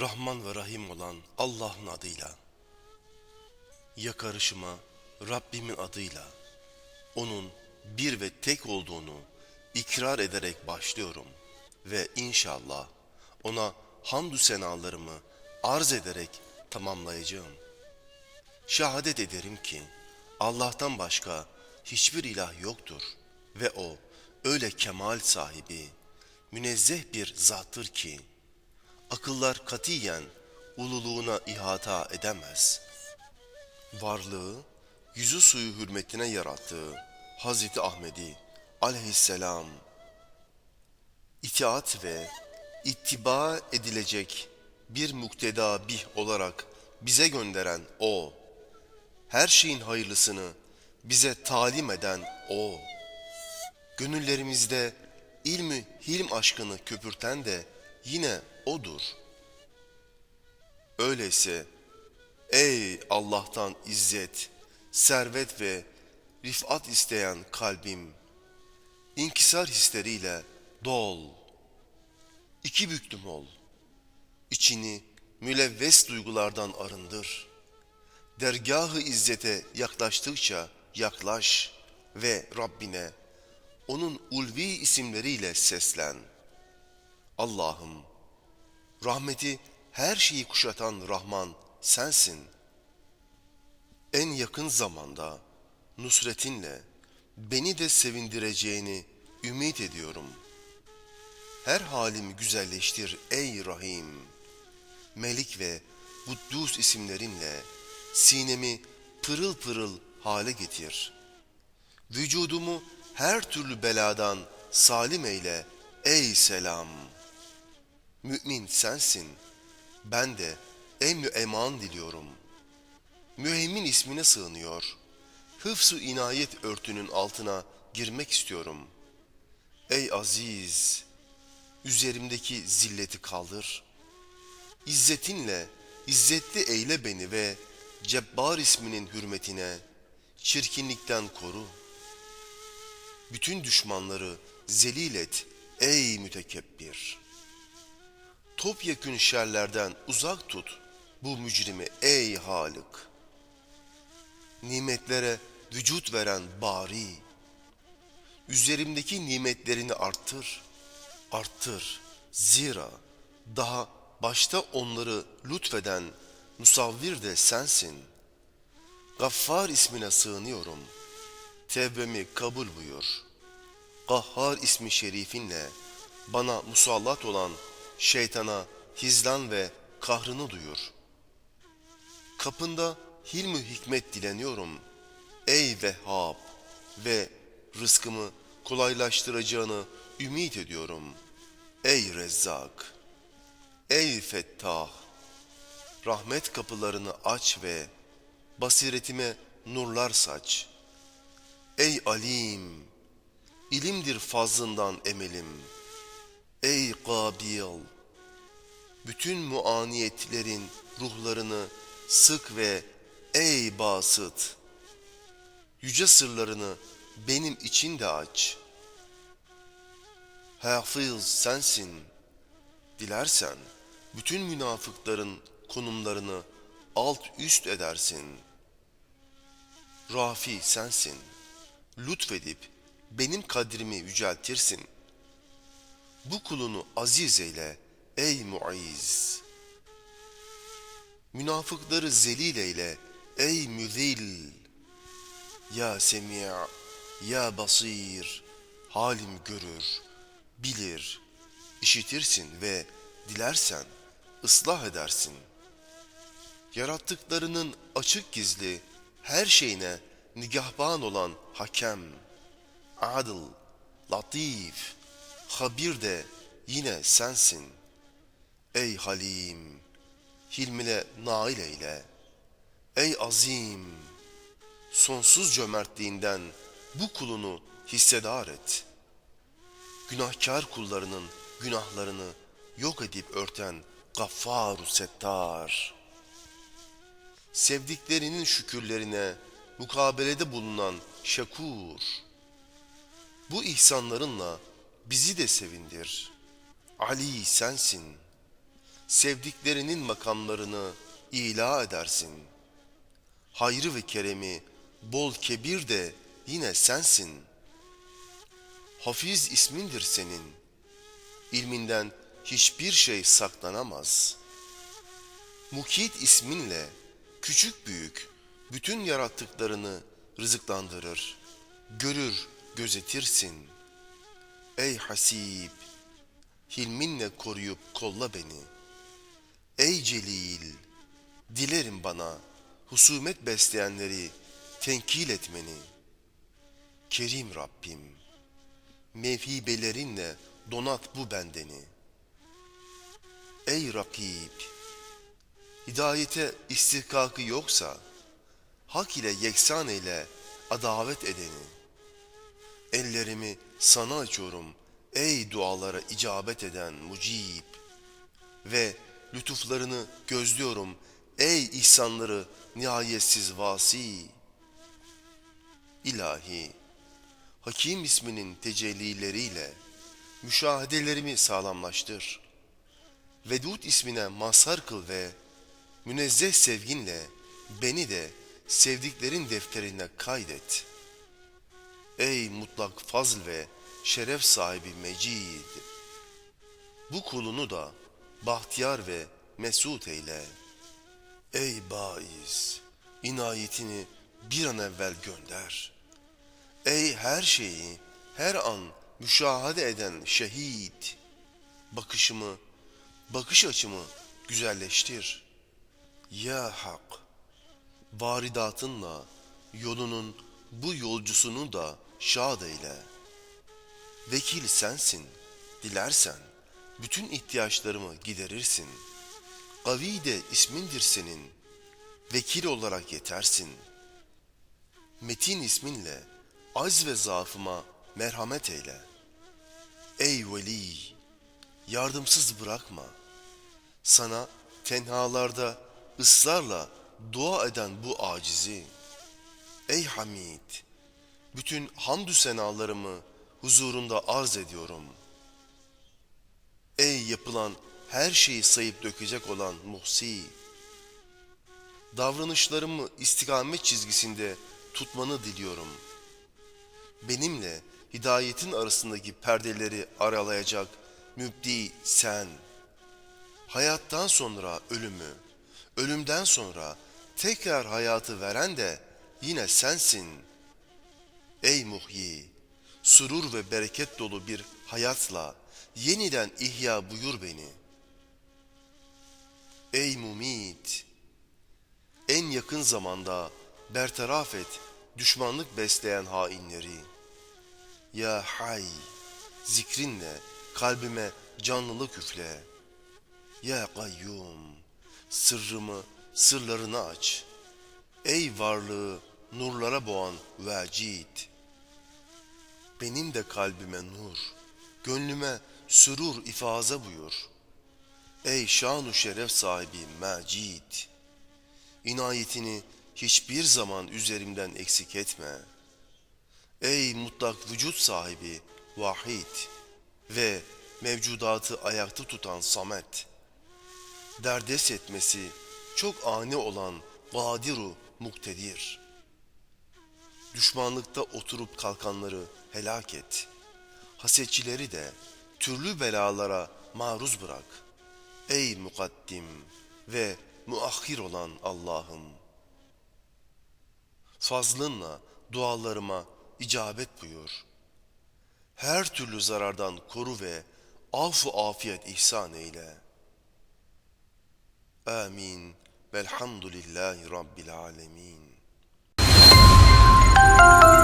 Rahman ve Rahim olan Allah'ın adıyla. Yakarışıma Rabbimin adıyla. Onun bir ve tek olduğunu ikrar ederek başlıyorum ve inşallah ona hamdü senalarımı arz ederek tamamlayacağım. Şehadet ederim ki Allah'tan başka hiçbir ilah yoktur ve o öyle kemal sahibi, münezzeh bir zattır ki akıllar katiyen ululuğuna ihata edemez. Varlığı, yüzü suyu hürmetine yarattığı Hazreti Ahmedi aleyhisselam itaat ve ittiba edilecek bir mukteda bih olarak bize gönderen O, her şeyin hayırlısını bize talim eden O, gönüllerimizde ilmi hilm aşkını köpürten de yine O'dur. Öyleyse ey Allah'tan izzet, servet ve rifat isteyen kalbim, inkisar hisleriyle dol, iki büklüm ol, içini mülevves duygulardan arındır. Dergahı izzete yaklaştıkça yaklaş ve Rabbine onun ulvi isimleriyle seslen. Allah'ım, rahmeti her şeyi kuşatan Rahman sensin. En yakın zamanda nusretinle beni de sevindireceğini ümit ediyorum. Her halimi güzelleştir ey Rahim. Melik ve Kuddus isimlerinle sinemi pırıl pırıl hale getir. Vücudumu her türlü beladan salim eyle ey selam. Mümin sensin, ben de emni eman diliyorum. Müheymin ismine sığınıyor. Hıfzu inayet örtünün altına girmek istiyorum. Ey aziz, üzerimdeki zilleti kaldır. İzzetinle izzetli eyle beni ve Cebbar isminin hürmetine çirkinlikten koru. Bütün düşmanları zelil et ey mütekebbir. Topyekün şerlerden uzak tut bu mücrimi ey Halık. Nimetlere vücut veren bari. Üzerimdeki nimetlerini arttır, arttır. Zira daha başta onları lütfeden musavvir de sensin. Gaffar ismine sığınıyorum. Tevbemi kabul buyur. Gahhar ismi şerifinle bana musallat olan şeytana hizlan ve kahrını duyur. Kapında hilmi hikmet dileniyorum. Ey Vehhab ve rızkımı kolaylaştıracağını ümit ediyorum. Ey Rezzak, ey Fettah, rahmet kapılarını aç ve basiretime nurlar saç. Ey Alim, ilimdir fazlından emelim. Ey Kabil, bütün muaniyetlerin ruhlarını sık ve ey Basıt, yüce sırlarını benim için de aç. Hafız sensin, dilersen bütün münafıkların konumlarını alt üst edersin. Rafi sensin, lütfedip benim kadrimi yüceltirsin. Bu kulunu aziz eyle ey muiz. Münafıkları zelil eyle ey müzil. Ya semi' ya basir halim görür, bilir, işitirsin ve dilersen ıslah edersin. Yarattıklarının açık gizli her şeyine nigahban olan hakem, adıl, latif, habir de yine sensin. Ey Halim, hilmine nail eyle. Ey azim, sonsuz cömertliğinden bu kulunu hissedar et. Günahkar kullarının günahlarını yok edip örten Gaffaru Settar. Sevdiklerinin şükürlerine mukabelede bulunan Şekur. Bu ihsanlarınla bizi de sevindir. Ali sensin. sevdiklerinin makamlarını ila edersin. Hayrı ve keremi bol kebir de yine sensin. Hafiz ismindir senin. İlminden hiçbir şey saklanamaz. Mukit isminle küçük büyük bütün yarattıklarını rızıklandırır. Görür, gözetirsin. Ey hasib, hilminle koruyup kolla beni. Ey celil, dilerim bana husumet besleyenleri tenkil etmeni. Kerim Rabbim, mevhibelerinle donat bu bendeni. Ey rakib, hidayete istihkakı yoksa, hak ile yeksan eyle adavet edeni. Ellerimi sana açıyorum ey dualara icabet eden mucib ve lütuflarını gözlüyorum ey ihsanları nihayetsiz vasi. İlahi, Hakim isminin tecellileriyle müşahedelerimi sağlamlaştır. Vedud ismine mazhar kıl ve münezzeh sevginle beni de sevdiklerin defterine kaydet. Ey mutlak fazl ve şeref sahibi mecid! Bu kulunu da bahtiyar ve mesut eyle. Ey baiz! inayetini bir an evvel gönder. Ey her şeyi her an müşahede eden şehit! Bakışımı, bakış açımı güzelleştir. Ya Hak! varidatınla yolunun bu yolcusunu da şad eyle. Vekil sensin, dilersen bütün ihtiyaçlarımı giderirsin. Kavi de ismindir senin, vekil olarak yetersin. Metin isminle az ve zaafıma merhamet eyle. Ey veli, yardımsız bırakma. Sana tenhalarda ısrarla dua eden bu acizi. Ey Hamid, bütün hamdü senalarımı huzurunda arz ediyorum. Ey yapılan her şeyi sayıp dökecek olan Muhsi, davranışlarımı istikamet çizgisinde tutmanı diliyorum. Benimle hidayetin arasındaki perdeleri aralayacak mübdi sen. Hayattan sonra ölümü, ölümden sonra tekrar hayatı veren de yine sensin. Ey muhyi, surur ve bereket dolu bir hayatla yeniden ihya buyur beni. Ey mumit, en yakın zamanda bertaraf et düşmanlık besleyen hainleri. Ya hay, zikrinle kalbime canlılık üfle. Ya kayyum, sırrımı, sırlarını aç. Ey varlığı nurlara boğan vecid. Benim de kalbime nur, gönlüme sürur ifaza buyur. Ey şanu şeref sahibi mecid. İnayetini hiçbir zaman üzerimden eksik etme. Ey mutlak vücut sahibi vahid ve mevcudatı ayakta tutan samet. Derdest etmesi çok ani olan Gadiru muktedir. Düşmanlıkta oturup kalkanları helak et. Hasetçileri de türlü belalara maruz bırak. Ey mukaddim ve muahhir olan Allah'ım. Fazlınla dualarıma icabet buyur. Her türlü zarardan koru ve afu afiyet ihsan eyle. Amin. Velhamdülillahi Rabbil alemin. Oh.